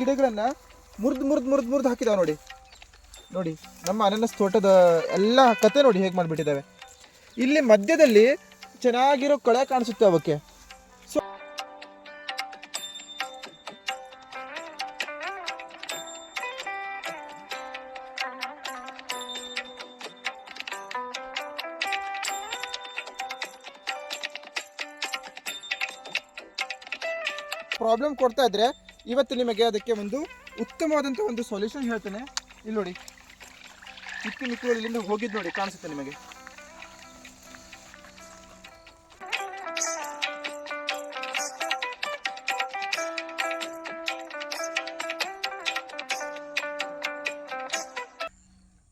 ಗಿಡಗಳನ್ನ ಮುರಿದು ಮುರಿದು ಮುರಿದು ಮುರಿದು ಹಾಕಿದಾವೆ ನೋಡಿ. ನೋಡಿ, ನಮ್ಮ ಅನನಸ್ ತೋಟದ ಎಲ್ಲ ಕತೆ ನೋಡಿ ಹೇಗೆ ಮಾಡಿಬಿಟ್ಟಿದ್ದಾವೆ ಇಲ್ಲಿ ಮಧ್ಯದಲ್ಲಿ ಚೆನ್ನಾಗಿರೋ ಕಳೆ ಕಾಣಿಸುತ್ತೆ ಅವಕ್ಕೆ. ಪ್ರಾಬ್ಲಮ್ ಕೊಡ್ತಾ ಇದ್ರೆ ಇವತ್ತು ನಿಮಗೆ ಅದಕ್ಕೆ ಒಂದು ಉತ್ತಮವಾದಂಥ ಒಂದು ಸೊಲ್ಯೂಷನ್ ಹೇಳ್ತೇನೆ. ಇಲ್ಲಿ ನೋಡಿ. ಚಿಕ್ಕ ಮಿಕ್ಕಳು ಇಲ್ಲಿಂದ ಹೋಗಿದ್ದು ನೋಡಿ, ಕಾಣಿಸುತ್ತೆ ನಿಮಗೆ.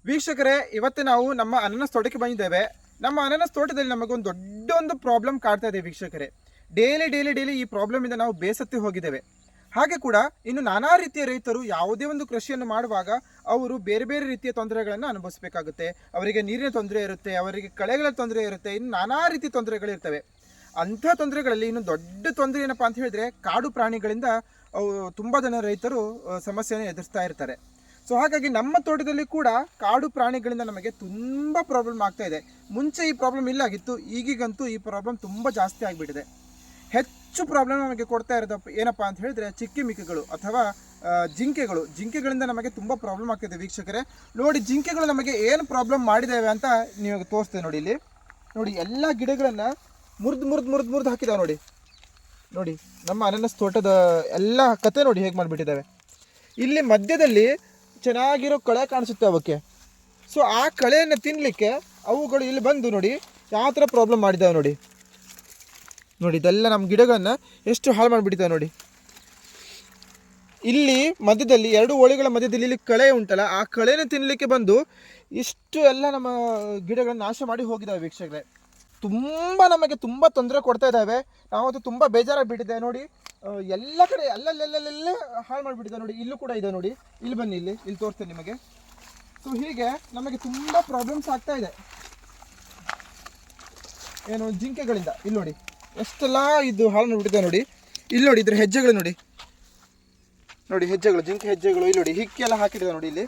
ವೀಕ್ಷಕರೇ, ಇವತ್ತು ನಾವು ನಮ್ಮ ಅನನಸ್ ತೋಟಕ್ಕೆ ಬಂದಿದ್ದೇವೆ. ನಮ್ಮ ಅನನಸ್ ತೋಟದಲ್ಲಿ ನಮಗೊಂದು ದೊಡ್ಡ ಒಂದು ಪ್ರಾಬ್ಲಮ್ ಕಾಡ್ತಾ ಇದೆ ವೀಕ್ಷಕರೇ. ಡೈಲಿ ಡೈಲಿ ಡೈಲಿ ಈ ಪ್ರಾಬ್ಲಮಿಂದ ನಾವು ಬೇಸತ್ತಿ ಹೋಗಿದ್ದೇವೆ. ಹಾಗೆ ಕೂಡ ಇನ್ನು ನಾನಾ ರೀತಿಯ ರೈತರು ಯಾವುದೇ ಒಂದು ಕೃಷಿಯನ್ನು ಮಾಡುವಾಗ ಅವರು ಬೇರೆ ಬೇರೆ ರೀತಿಯ ತೊಂದರೆಗಳನ್ನು ಅನುಭವಿಸಬೇಕಾಗುತ್ತೆ. ಅವರಿಗೆ ನೀರಿನ ತೊಂದರೆ ಇರುತ್ತೆ, ಅವರಿಗೆ ಕಳೆಗಳ ತೊಂದರೆ ಇರುತ್ತೆ, ಇನ್ನು ನಾನಾ ರೀತಿಯ ತೊಂದರೆಗಳಿರ್ತವೆ ಅಂಥ ತೊಂದರೆಗಳಲ್ಲಿ ಇನ್ನು ದೊಡ್ಡ ತೊಂದರೆ ಏನಪ್ಪ ಅಂತ ಹೇಳಿದ್ರೆ ಕಾಡು ಪ್ರಾಣಿಗಳಿಂದ ಅವು ತುಂಬ ಜನ ರೈತರು ಸಮಸ್ಯೆಯನ್ನು ಎದುರಿಸ್ತಾ ಇರ್ತಾರೆ. ಸೊ ಹಾಗಾಗಿ ನಮ್ಮ ತೋಟದಲ್ಲಿ ಕೂಡ ಕಾಡು ಪ್ರಾಣಿಗಳಿಂದ ನಮಗೆ ತುಂಬ ಪ್ರಾಬ್ಲಮ್ ಆಗ್ತಾ ಇದೆ. ಮುಂಚೆ ಈ ಪ್ರಾಬ್ಲಮ್ ಇಲ್ಲಾಗಿತ್ತು ಈಗೀಗಂತೂ ಈ ಪ್ರಾಬ್ಲಮ್ ತುಂಬ ಜಾಸ್ತಿ ಆಗಿಬಿಟ್ಟಿದೆ. ಹೆಚ್ಚು ಪ್ರಾಬ್ಲಮ್ ನಮಗೆ ಕೊಡ್ತಾ ಇರೋದು ಏನಪ್ಪ ಅಂತ ಹೇಳಿದ್ರೆ ಚಿಕ್ಕಿಮಿಕ್ಕಿಗಳು ಅಥವಾ ಜಿಂಕೆಗಳು. ಜಿಂಕೆಗಳಿಂದ ನಮಗೆ ತುಂಬ ಪ್ರಾಬ್ಲಮ್ ಆಗ್ತಿದೆ ವೀಕ್ಷಕರೇ. ನೋಡಿ, ಜಿಂಕೆಗಳು ನಮಗೆ ಏನು ಪ್ರಾಬ್ಲಮ್ ಮಾಡಿದ್ದಾವೆ ಅಂತ ನೀವು ತೋರಿಸ್ತೇವೆ ನೋಡಿ ಇಲ್ಲಿ. ನೋಡಿ, ಎಲ್ಲ ಗಿಡಗಳನ್ನು ಮುರಿದು ಮುರಿದು ಮುರಿದು ಮುರಿದು ಹಾಕಿದಾವೆ ನೋಡಿ. ನೋಡಿ, ನಮ್ಮ ಅನನಸ್ ತೋಟದ ಎಲ್ಲ ಕತೆ ನೋಡಿ ಹೇಗೆ ಮಾಡಿಬಿಟ್ಟಿದ್ದಾವೆ ಇಲ್ಲಿ ಮಧ್ಯದಲ್ಲಿ ಚೆನ್ನಾಗಿರೋ ಕಳೆ ಕಾಣಿಸುತ್ತೆ ಅವಕ್ಕೆ. ಸೊ ಆ ಕಳೆಯನ್ನು ತಿನ್ನಲಿಕ್ಕೆ ಅವುಗಳು ಇಲ್ಲಿ ಬಂದು ನೋಡಿ ಯಾವ ಥರ ಪ್ರಾಬ್ಲಮ್ ಮಾಡಿದ್ದಾವೆ ನೋಡಿ. ನೋಡಿ, ಇದೆಲ್ಲ ನಮ್ಮ ಗಿಡಗಳನ್ನು ಎಷ್ಟು ಹಾಳು ಮಾಡಿಬಿಡ್ತಾವೆ ನೋಡಿ. ಇಲ್ಲಿ ಮಧ್ಯದಲ್ಲಿ ಎರಡು ಓಳಿಗಳ ಮಧ್ಯದಲ್ಲಿ ಇಲ್ಲಿ ಕಳೆ ಉಂಟಲ್ಲ, ಆ ಕಳೆನ ತಿನ್ನಲಿಕ್ಕೆ ಬಂದು ಇಷ್ಟು ಎಲ್ಲ ನಮ್ಮ ಗಿಡಗಳನ್ನ ನಾಶ ಮಾಡಿ ಹೋಗಿದ್ದಾವೆ ವೀಕ್ಷಕರೇ. ತುಂಬ ನಮಗೆ ತುಂಬ ತೊಂದರೆ ಕೊಡ್ತಾ ಇದ್ದಾವೆ ನಾವಂತೂ ತುಂಬ ಬೇಜಾರಾಗಿ ಬಿಟ್ಟಿದೆ. ನೋಡಿ ಎಲ್ಲ ಕಡೆ ಅಲ್ಲಲ್ಲೆಲ್ಲೆಲ್ಲೇ ಹಾಳು ಮಾಡಿಬಿಟ್ಟಿದೆ ನೋಡಿ. ಇಲ್ಲೂ ಕೂಡ ಇದೆ ನೋಡಿ. ಇಲ್ಲಿ ಬನ್ನಿ ಇಲ್ಲಿ ಇಲ್ಲಿ ತೋರಿಸ್ತೇನೆ ನಿಮಗೆ. ಸೊ ಹೀಗೆ ನಮಗೆ ತುಂಬ ಪ್ರಾಬ್ಲಮ್ಸ್ ಆಗ್ತಾ ಇದೆ. ಏನು, ಜಿಂಕೆಗಳಿಂದ, ಇಲ್ಲಿ ನೋಡಿ. ಎಷ್ಟೆಲ್ಲ ಇದು ಹಾಳು ಮಾಡಿಬಿಟ್ಟಿದೆ ನೋಡಿ. ಇಲ್ಲಿ ನೋಡಿ, ಇದ್ರ ಹೆಜ್ಜೆಗಳು ನೋಡಿ. ನೋಡಿ, ಹೆಜ್ಜೆಗಳು, ಜಿಂಕೆ ಹೆಜ್ಜೆಗಳು ಇಲ್ಲಿ ನೋಡಿ ಹಿಕ್ಕೆಲ್ಲ ಹಾಕಿದೆ ನೋಡಿ ಇಲ್ಲಿ.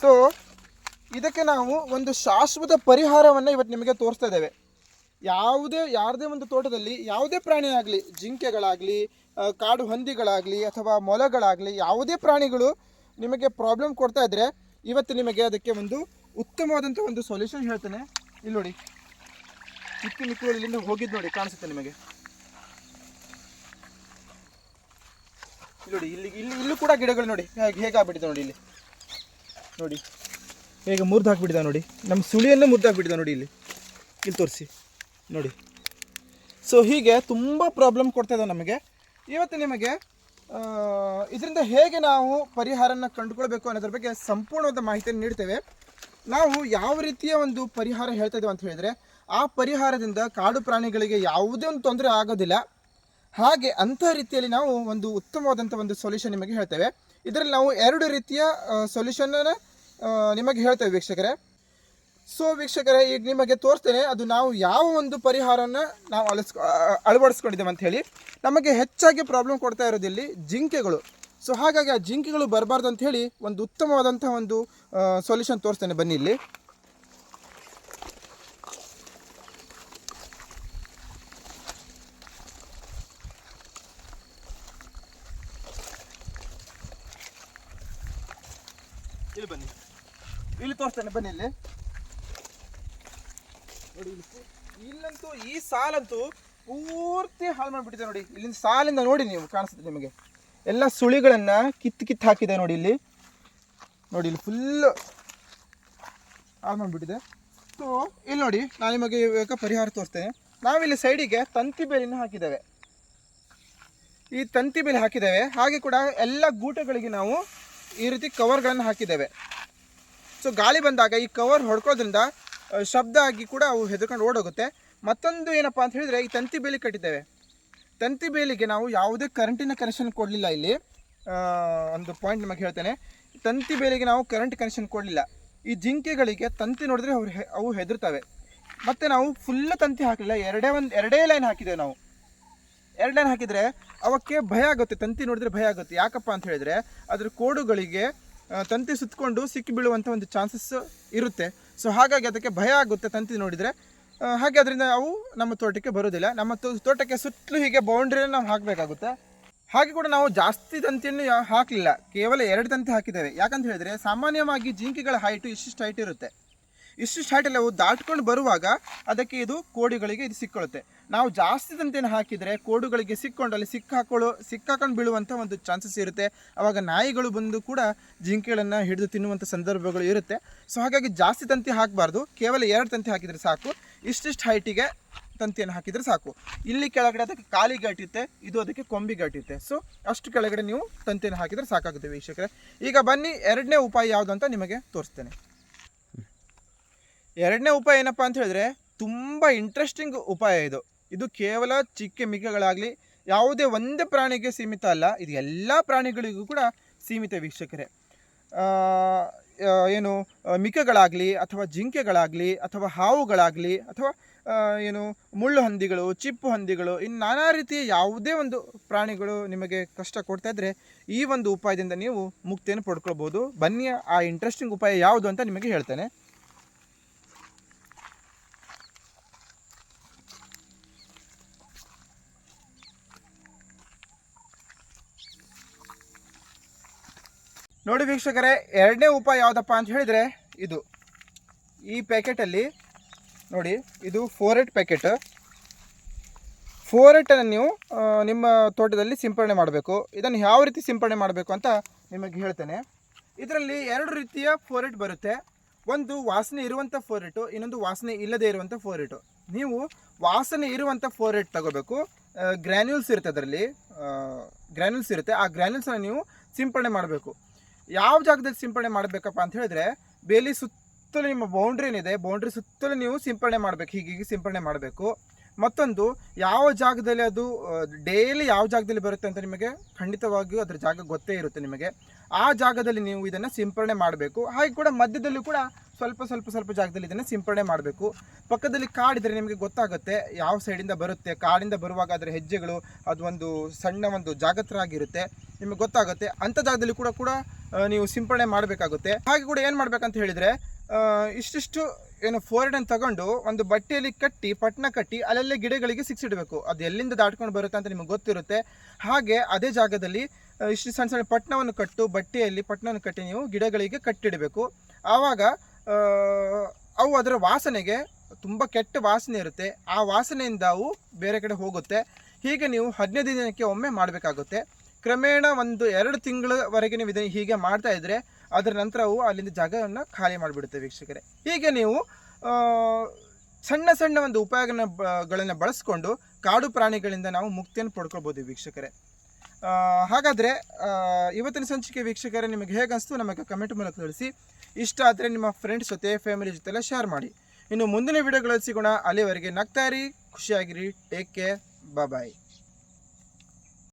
ಸೊ ಇದಕ್ಕೆ ನಾವು ಒಂದು ಶಾಶ್ವತ ಪರಿಹಾರವನ್ನು ಇವತ್ತು ನಿಮಗೆ ತೋರಿಸ್ತಾ ಇದ್ದೇವೆ. ಯಾವುದೇ, ಯಾರದೇ ಒಂದು ತೋಟದಲ್ಲಿ ಯಾವುದೇ ಪ್ರಾಣಿ ಆಗಲಿ ಜಿಂಕೆಗಳಾಗಲಿ ಕಾಡು ಹಂದಿಗಳಾಗಲಿ ಅಥವಾ ಮೊಲಗಳಾಗಲಿ ಯಾವುದೇ ಪ್ರಾಣಿಗಳು ನಿಮಗೆ ಪ್ರಾಬ್ಲಮ್ ಕೊಡ್ತಾ ಇದ್ದರೆ ಇವತ್ತು ನಿಮಗೆ ಅದಕ್ಕೆ ಒಂದು ಉತ್ತಮವಾದಂಥ ಒಂದು ಸೊಲ್ಯೂಷನ್ ಹೇಳ್ತೇನೆ. ಇಲ್ಲಿ ನೋಡಿ. ಚಿಕ್ಕ ಮಿಕ್ಕಳು ಇಲ್ಲಿಂದ ಹೋಗಿದ್ದು ನೋಡಿ, ಕಾಣಿಸುತ್ತೆ ನಿಮಗೆ. ನೋಡಿ, ಇಲ್ಲಿ ಇಲ್ಲಿ, ಇಲ್ಲೂ ಕೂಡ ಗಿಡಗಳು ನೋಡಿ, ಹೇಗೆ ಹೇಗಾಗ್ಬಿಟ್ಟಿದೆ ನೋಡಿ ಇಲ್ಲಿ. ನೋಡಿ, ಹೇಗೆ ಮುರಿದು ಹಾಕ್ಬಿಟ್ಟಿದೆ ನೋಡಿ. ನಮ್ಮ ಸುಳಿಯನ್ನು ಮುರಿದು ಹಾಕ್ಬಿಟ್ಟಿದೆ ನೋಡಿ ಇಲ್ಲಿ. ಇಲ್ಲಿ ತೋರಿಸಿ, ನೋಡಿ. ಸೊ ಹೀಗೆ ತುಂಬ ಪ್ರಾಬ್ಲಮ್ ಕೊಡ್ತಾ ಇದ್ದಾವೆ ನಮಗೆ. ಇವತ್ತು ನಿಮಗೆ ಇದರಿಂದ ಹೇಗೆ ನಾವು ಪರಿಹಾರನ ಕಂಡುಕೊಳ್ಬೇಕು ಅನ್ನೋದ್ರ ಬಗ್ಗೆ ಸಂಪೂರ್ಣವಾದ ಮಾಹಿತಿಯನ್ನು ನೀಡ್ತೇವೆ. ನಾವು ಯಾವ ರೀತಿಯ ಒಂದು ಪರಿಹಾರ ಹೇಳ್ತಾ ಇದ್ದೇವೆ ಅಂತ ಹೇಳಿದ್ರೆ ಆ ಪರಿಹಾರದಿಂದ ಕಾಡು ಪ್ರಾಣಿಗಳಿಗೆ ಯಾವುದೇ ಒಂದು ತೊಂದರೆ ಆಗೋದಿಲ್ಲ. ಹಾಗೆ ಅಂಥ ರೀತಿಯಲ್ಲಿ ನಾವು ಒಂದು ಉತ್ತಮವಾದಂಥ ಒಂದು ಸೊಲ್ಯೂಷನ್ ನಿಮಗೆ ಹೇಳ್ತೇವೆ. ಇದರಲ್ಲಿ ನಾವು ಎರಡು ರೀತಿಯ ಸೊಲ್ಯೂಷನ್ನ ನಿಮಗೆ ಹೇಳ್ತೇವೆ ವೀಕ್ಷಕರೇ. ಸೊ ವೀಕ್ಷಕರೇ, ಈಗ ನಿಮಗೆ ತೋರಿಸ್ತೇನೆ, ಅದು ನಾವು ಯಾವ ಒಂದು ಪರಿಹಾರನ ನಾವು ಅಳಿಸ್ಕೊ ಅಳವಡಿಸ್ಕೊಂಡಿದ್ದೇವೆ ಅಂತ ಹೇಳಿ. ನಮಗೆ ಹೆಚ್ಚಾಗಿ ಪ್ರಾಬ್ಲಮ್ ಕೊಡ್ತಾ ಇರೋದಿಲ್ಲಿ ಜಿಂಕೆಗಳು. ಸೊ ಹಾಗಾಗಿ ಆ ಜಿಂಕೆಗಳು ಬರಬಾರ್ದು ಅಂತ ಹೇಳಿ ಒಂದು ಉತ್ತಮವಾದಂಥ ಒಂದು ಸೊಲ್ಯೂಷನ್ ತೋರಿಸ್ತೇನೆ ಬನ್ನಿ ಇಲ್ಲಿ. ಇಲ್ಲಿ ಬನ್ನಿ. ಇಲ್ಲಿ ತೋರಿಸ್ತೇನೆ, ಬನ್ನಿ ಇಲ್ಲಿ. ನೋಡಿ, ಇಲ್ಲಿ ಇಲ್ಲಂತೂ ಈ ಸಾಲಂತೂ ಪೂರ್ತಿ ಹಾಳು ಮಾಡಿಬಿಟ್ಟಿದೆ ನೋಡಿ. ಇಲ್ಲಿಂದ ಸಾಲಿಂದ ನೋಡಿ ನೀವು, ಕಾಣಿಸುತ್ತೆ ನಿಮಗೆ. ಎಲ್ಲ ಸುಳಿಗಳನ್ನ ಕಿತ್ತು ಕಿತ್ತು ಹಾಕಿದೆ ನೋಡಿ ಇಲ್ಲಿ. ನೋಡಿ, ಇಲ್ಲಿ ಫುಲ್ ಹಾಳು ಮಾಡಿಬಿಟ್ಟಿದೆ. ಸೊ ಇಲ್ಲಿ ನೋಡಿ, ನಾನು ನಿಮಗೆ ಇವಾಗ ಪರಿಹಾರ ತೋರಿಸ್ತೇನೆ. ನಾವಿಲ್ಲಿ ಸೈಡಿಗೆ ತಂತಿ ಬೇಲಿನ ಹಾಕಿದ್ದೇವೆ. ಈ ತಂತಿ ಬೇಲಿ ಹಾಕಿದ್ದೇವೆ. ಹಾಗೆ ಕೂಡ ಎಲ್ಲ ಗೂಟಗಳಿಗೆ ನಾವು ಈ ರೀತಿ ಕವರ್ಗಳನ್ನು ಹಾಕಿದ್ದೇವೆ. ಸೊ ಗಾಳಿ ಬಂದಾಗ ಈ ಕವರ್ ಹೊಡ್ಕೋದ್ರಿಂದ ಶಬ್ದ ಆಗಿ ಕೂಡ ಅವು ಹೆದರ್ಕೊಂಡು ಓಡೋಗುತ್ತೆ. ಮತ್ತೊಂದು ಏನಪ್ಪ ಅಂತ ಹೇಳಿದ್ರೆ, ಈ ತಂತಿ ಬೇಲಿ ಕಟ್ಟಿದ್ದೇವೆ. ತಂತಿ ಬೇಲಿಗೆ ನಾವು ಯಾವುದೇ ಕರೆಂಟಿನ ಕನೆಕ್ಷನ್ ಕೊಡಲಿಲ್ಲ ಇಲ್ಲಿ. ಒಂದು ಪಾಯಿಂಟ್ ನಿಮಗೆ ಹೇಳ್ತೇನೆ. ತಂತಿ ಬೇಲಿಗೆ ನಾವು ಕರೆಂಟ್ ಕನೆಕ್ಷನ್ ಕೊಡಲಿಲ್ಲ. ಈ ಜಿಂಕೆಗಳಿಗೆ ತಂತಿ ನೋಡಿದ್ರೆ ಅವ್ರು ಅವು ಹೆದರ್ತವೆ. ಮತ್ತು ನಾವು ಫುಲ್ ತಂತಿ ಹಾಕಲಿಲ್ಲ. ಎರಡೇ ಒಂದು, ಎರಡೇ ಲೈನ್ ಹಾಕಿದ್ದೇವೆ ನಾವು. ಎರಡು ಲೈನ್ ಹಾಕಿದರೆ ಅವಕ್ಕೆ ಭಯ ಆಗುತ್ತೆ, ತಂತಿ ನೋಡಿದ್ರೆ ಭಯ ಆಗುತ್ತೆ. ಯಾಕಪ್ಪ ಅಂತ ಹೇಳಿದ್ರೆ ಅದ್ರ ಕೋಡುಗಳಿಗೆ ತಂತಿ ಸುತ್ತಕೊಂಡು ಸಿಕ್ಕಿ ಬೀಳುವಂಥ ಒಂದು ಚಾನ್ಸಸ್ ಇರುತ್ತೆ. ಸೊ ಹಾಗಾಗಿ ಅದಕ್ಕೆ ಭಯ ಆಗುತ್ತೆ ತಂತಿ ನೋಡಿದರೆ. ಹಾಗೆ ಅದರಿಂದ ಅವು ನಮ್ಮ ತೋಟಕ್ಕೆ ಬರೋದಿಲ್ಲ ನಮ್ಮ ತೋಟಕ್ಕೆ ಸುತ್ತಲೂ ಹೀಗೆ ಬೌಂಡ್ರಿಯಲ್ಲಿ ನಾವು ಹಾಕಬೇಕಾಗುತ್ತೆ. ಹಾಗೆ ಕೂಡ ನಾವು ಜಾಸ್ತಿ ತಂತಿಯನ್ನು ಹಾಕಲಿಲ್ಲ. ಕೇವಲ ಎರಡು ತಂತಿ ಹಾಕಿದ್ದೇವೆ. ಯಾಕಂತ ಹೇಳಿದ್ರೆ ಸಾಮಾನ್ಯವಾಗಿ ಜಿಂಕೆಗಳ ಹೈಟು ಇಷ್ಟಿಷ್ಟು ಹೈಟ್ ಇರುತ್ತೆ. ಇಷ್ಟಿಷ್ಟು ಹೈಟಲ್ಲಿ ಅವು ದಾಟ್ಕೊಂಡು ಬರುವಾಗ ಅದಕ್ಕೆ ಇದು ಕೋಡಿಗಳಿಗೆ ಇದು ಸಿಕ್ಕೊಳ್ಳುತ್ತೆ. ನಾವು ಜಾಸ್ತಿ ತಂತಿಯನ್ನು ಹಾಕಿದರೆ ಕೋಡುಗಳಿಗೆ ಸಿಕ್ಕೊಂಡು ಅಲ್ಲಿ ಸಿಕ್ಕಾಕೊಳ್ಳೋ, ಸಿಕ್ಕಾಕೊಂಡು ಬೀಳುವಂಥ ಒಂದು ಚಾನ್ಸಸ್ ಇರುತ್ತೆ. ಆವಾಗ ನಾಯಿಗಳು ಬಂದು ಕೂಡ ಜಿಂಕೆಗಳನ್ನು ಹಿಡಿದು ತಿನ್ನುವಂಥ ಸಂದರ್ಭಗಳು ಇರುತ್ತೆ. ಸೊ ಹಾಗಾಗಿ ಜಾಸ್ತಿ ತಂತಿ ಹಾಕಬಾರ್ದು. ಕೇವಲ ಎರಡು ತಂತಿ ಹಾಕಿದರೆ ಸಾಕು. ಇಷ್ಟಿಷ್ಟು ಹೈಟಿಗೆ ತಂತಿಯನ್ನು ಹಾಕಿದರೆ ಸಾಕು. ಇಲ್ಲಿ ಕೆಳಗಡೆ ಅದಕ್ಕೆ ಕಾಲಿ ಗಟ್ಟಿತ್ತೆ ಇದು ಅದಕ್ಕೆ ಕೊಂಬಿ ಗಟ್ಟಿತ್ತೆ ಸೊ ಅಷ್ಟು ಕೆಳಗಡೆ ನೀವು ತಂತಿಯನ್ನು ಹಾಕಿದರೆ ಸಾಕಾಗುತ್ತೆ ವೀಕ್ಷಕರೇ. ಈಗ ಬನ್ನಿ, ಎರಡನೇ ಉಪಾಯ ಯಾವುದು ಅಂತ ನಿಮಗೆ ತೋರಿಸ್ತೇನೆ. ಎರಡನೇ ಉಪಾಯ ಏನಪ್ಪ ಅಂತ ಹೇಳಿದ್ರೆ, ತುಂಬ ಇಂಟ್ರೆಸ್ಟಿಂಗ್ ಉಪಾಯ ಇದು. ಇದು ಕೇವಲ ಚಿಕ್ಕ ಮಿಗಗಳಾಗಲಿ, ಯಾವುದೇ ಒಂದೇ ಪ್ರಾಣಿಗೆ ಸೀಮಿತ ಅಲ್ಲ, ಇದು ಎಲ್ಲ ಪ್ರಾಣಿಗಳಿಗೂ ಕೂಡ ಸೀಮಿತ ವೀಕ್ಷಕರೇ. ಏನು ಮಿಕಗಳಾಗಲಿ ಅಥವಾ ಜಿಂಕೆಗಳಾಗಲಿ ಅಥವಾ ಹಾವುಗಳಾಗಲಿ ಅಥವಾ ಏನು, ಮುಳ್ಳು ಹಂದಿಗಳು, ಚಿಪ್ಪು ಹಂದಿಗಳು ಇನ್ನು ನಾನಾ ರೀತಿಯ ಯಾವುದೇ ಒಂದು ಪ್ರಾಣಿಗಳು ನಿಮಗೆ ಕಷ್ಟ ಕೊಡ್ತಾ ಇದ್ದರೆ ಈ ಒಂದು ಉಪಾಯದಿಂದ ನೀವು ಮುಕ್ತಿಯನ್ನು ಪಡ್ಕೊಳ್ಬೋದು. ಬನ್ನಿ, ಆ ಇಂಟ್ರೆಸ್ಟಿಂಗ್ ಉಪಾಯ ಯಾವುದು ಅಂತ ನಿಮಗೆ ಹೇಳ್ತೇನೆ. ನೋಡಿ ವೀಕ್ಷಕರೇ, ಎರಡನೇ ಉಪಾಯ ಯಾವುದಪ್ಪ ಅಂತ ಹೇಳಿದರೆ ಇದು. ಈ ಪ್ಯಾಕೆಟಲ್ಲಿ, ನೋಡಿ, ಇದು ಫೋರ್ ಏಟ್ ಪ್ಯಾಕೆಟ್. ಫೋರ್ ಏಟನ್ನು ನೀವು ನಿಮ್ಮ ತೋಟದಲ್ಲಿ ಸಿಂಪಡಣೆ ಮಾಡಬೇಕು. ಇದನ್ನು ಯಾವ ರೀತಿ ಸಿಂಪಡಣೆ ಮಾಡಬೇಕು ಅಂತ ನಿಮಗೆ ಹೇಳ್ತೇನೆ. ಇದರಲ್ಲಿ ಎರಡು ರೀತಿಯ ಫೋರ್ ಏಟ್ ಬರುತ್ತೆ. ಒಂದು ವಾಸನೆ ಇರುವಂಥ ಫೋರ್ ಏಟು ಇನ್ನೊಂದು ವಾಸನೆ ಇಲ್ಲದೇ ಇರುವಂಥ ಫೋರ್ ಏಟು ನೀವು ವಾಸನೆ ಇರುವಂಥ ಫೋರ್ ಏಟ್ ತಗೋಬೇಕು ಗ್ರ್ಯಾನ್ಯೂಲ್ಸ್ ಇರುತ್ತೆ ಅದರಲ್ಲಿ. ಗ್ರ್ಯಾನ್ಯೂಲ್ಸ್ ಇರುತ್ತೆ. ಆ ಗ್ರ್ಯಾನ್ಯೂಲ್ಸನ್ನು ನೀವು ಸಿಂಪಡಣೆ ಮಾಡಬೇಕು. ಯಾವ ಜಾಗದಲ್ಲಿ ಸಿಂಪಡಣೆ ಮಾಡಬೇಕಪ್ಪ ಅಂತ ಹೇಳಿದ್ರೆ ಬೇಲಿ ಸುತ್ತಲೂ ನಿಮ್ಮ ಬೌಂಡ್ರಿ ಏನಿದೆ ಬೌಂಡ್ರಿ ಸುತ್ತಲೂ ನೀವು ಸಿಂಪಡಣೆ ಮಾಡಬೇಕು, ಹೀಗೆ ಸಿಂಪಡಣೆ ಮಾಡಬೇಕು. ಮತ್ತೊಂದು, ಯಾವ ಜಾಗದಲ್ಲಿ ಅದು ಡೈಲಿ ಯಾವ ಜಾಗದಲ್ಲಿ ಬರುತ್ತೆ ಅಂತ ನಿಮಗೆ ಖಂಡಿತವಾಗಿಯೂ ಅದರ ಜಾಗ ಗೊತ್ತೇ ಇರುತ್ತೆ ನಿಮಗೆ. ಆ ಜಾಗದಲ್ಲಿ ನೀವು ಇದನ್ನು ಸಿಂಪಡಣೆ ಮಾಡಬೇಕು. ಹಾಗೆ ಕೂಡ ಮಧ್ಯದಲ್ಲೂ ಕೂಡ ಸ್ವಲ್ಪ ಸ್ವಲ್ಪ ಸ್ವಲ್ಪ ಜಾಗದಲ್ಲಿ ಇದನ್ನು ಸಿಂಪಡಣೆ ಮಾಡಬೇಕು. ಪಕ್ಕದಲ್ಲಿ ಕಾಡಿದ್ರೆ ನಿಮಗೆ ಗೊತ್ತಾಗುತ್ತೆ ಯಾವ ಸೈಡಿಂದ ಬರುತ್ತೆ. ಕಾಡಿಂದ ಬರುವಾಗ ಅದರ ಹೆಜ್ಜೆಗಳು ಅದು ಒಂದು ಸಣ್ಣ ಒಂದು ಜಾಗತ್ರ ಆಗಿರುತ್ತೆ ನಿಮಗೆ ಗೊತ್ತಾಗುತ್ತೆ. ಅಂಥ ಜಾಗದಲ್ಲಿ ಕೂಡ ಕೂಡ ನೀವು ಸಿಂಪಡಣೆ ಮಾಡಬೇಕಾಗುತ್ತೆ. ಹಾಗೆ ಕೂಡ ಏನು ಮಾಡಬೇಕಂತ ಹೇಳಿದರೆ ಇಷ್ಟಿಷ್ಟು ಏನು ಫೋರ್ಡನ್ನು ತಗೊಂಡು ಒಂದು ಬಟ್ಟೆಯಲ್ಲಿ ಕಟ್ಟಿ, ಪಟ್ನ ಕಟ್ಟಿ ಅಲ್ಲಲ್ಲೇ ಗಿಡಗಳಿಗೆ ಸಿಕ್ಸಿಡಬೇಕು ಅದು ಎಲ್ಲಿಂದ ದಾಟ್ಕೊಂಡು ಬರುತ್ತೆ ಅಂತ ನಿಮಗೆ ಗೊತ್ತಿರುತ್ತೆ. ಹಾಗೆ ಅದೇ ಜಾಗದಲ್ಲಿ ಇಷ್ಟು ಸಣ್ಣ ಸಣ್ಣ ಪಟ್ನವನ್ನು ಕಟ್ಟು, ಬಟ್ಟೆಯಲ್ಲಿ ಪಟ್ನವನ್ನು ಕಟ್ಟಿ ನೀವು ಗಿಡಗಳಿಗೆ ಕಟ್ಟಿಡಬೇಕು. ಆವಾಗ ಅವು ಅದರ ವಾಸನೆಗೆ ತುಂಬ ಕೆಟ್ಟ ವಾಸನೆ ಇರುತ್ತೆ. ಆ ವಾಸನೆಯಿಂದ ಅವು ಬೇರೆ ಕಡೆ ಹೋಗುತ್ತೆ. ಹೀಗೆ ನೀವು ಹದಿನೈದು ದಿನಕ್ಕೆ ಒಮ್ಮೆ ಮಾಡಬೇಕಾಗುತ್ತೆ. ಕ್ರಮೇಣ ಒಂದು ಎರಡು ತಿಂಗಳವರೆಗೆ ನೀವು ಇದನ್ನು ಹೀಗೆ ಮಾಡ್ತಾ ಇದ್ದರೆ ಅದರ ನಂತರ ಅವು ಅಲ್ಲಿಂದ ಜಾಗವನ್ನು ಖಾಲಿ ಮಾಡಿಬಿಡುತ್ತೆ ವೀಕ್ಷಕರೇ. ಹೀಗೆ ನೀವು ಸಣ್ಣ ಸಣ್ಣ ಒಂದು ಉಪಾಯಗಳನ್ನು ಗಳನ್ನು ಬಳಸ್ಕೊಂಡು ಕಾಡು ಪ್ರಾಣಿಗಳಿಂದ ನಾವು ಮುಕ್ತಿಯನ್ನು ಪಡ್ಕೊಳ್ಬೋದು ವೀಕ್ಷಕರೇ. ಹಾಗಾದರೆ ಇವತ್ತಿನ ಸಂಚಿಕೆ ವೀಕ್ಷಕರೇ ನಿಮಗೆ ಹೇಗೆ ನಮಗೆ ಕಮೆಂಟ್ ಮೂಲಕ ತಿಳಿಸಿ. ಇಷ್ಟ ಆದರೆ ನಿಮ್ಮ ಫ್ರೆಂಡ್ಸ್ ಜೊತೆ ಫ್ಯಾಮಿಲಿ ಜೊತೆ ಎಲ್ಲ ಶೇರ್ ಮಾಡಿ. ಇನ್ನು ಮುಂದಿನ ವಿಡಿಯೋಗಳಲ್ಲಿ ಸಿಗೋಣ. ಅಲ್ಲಿವರೆಗೆ ನಗ್ತಾ ಇರಿ, ಖುಷಿಯಾಗಿರಿ ಟೇಕ್ ಕೇರ್ ಬಾಯ್